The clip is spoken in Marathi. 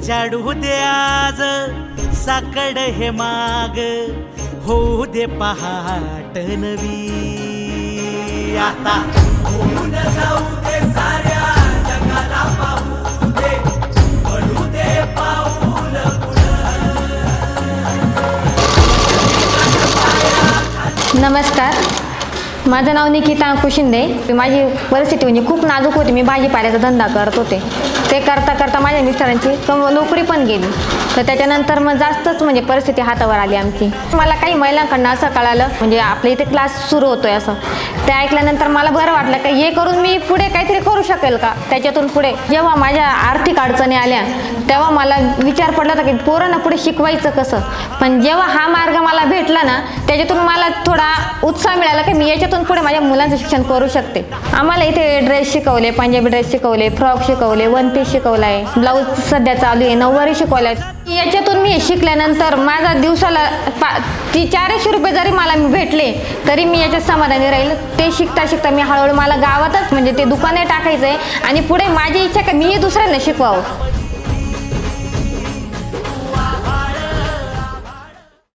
उजाडू दे आज. साकड हे माग. होऊ दे पहाट नवी. आता होऊन जाऊ दे साऱ्या जगाला पाहू दे. पडू दे पाऊल नमस्कार. माझं नाव निकिता कुशिंदे. शिंदे माझी परिस्थिती म्हणजे खूप नाजूक होती. मी भाजीपाल्याचा धंदा करत होते. ते करता करता माझ्या मिस्टरांची कम नोकरी पण गेली. तर त्याच्यानंतर मग जास्तच म्हणजे परिस्थिती हातावर आली आमची. मला काही महिलांकडनं असं कळालं म्हणजे आपल्या इथे क्लास सुरू होतोय असं. ते ऐकल्यानंतर मला बरं वाटलं का हे करून मी पुढे काहीतरी करू शकेल का? त्याच्यातून पुढे जेव्हा माझ्या आर्थिक अडचणी आल्या तेव्हा मला विचार पडला होता की पोरांना पुढे शिकवायचं कसं? पण जेव्हा हा मार्ग मला भेट भेटला ना त्याच्यातून मला थोडा उत्साह मिळाला की मी याच्यातून पुढे माझ्या मुलांचं शिक्षण करू शकते. आम्हाला इथे ड्रेस शिकवले पंजाबी ड्रेस शिकवले फ्रॉक शिकवले वन पीस शिकवलाय ब्लाऊज सध्या चालू आहे नऊवारी शिकवलाय. याच्यातून मी शिकल्यानंतर माझा दिवसाला पा ती चारशे रुपये जरी मला भेटले तरी मी याच्यात समाधानी राहील. ते शिकता शिकता मी हळूहळू मला गावातच म्हणजे ते दुकाने टाकायचं आहे आणि पुढे माझी इच्छा का मी दुसऱ्यांना शिकवावं.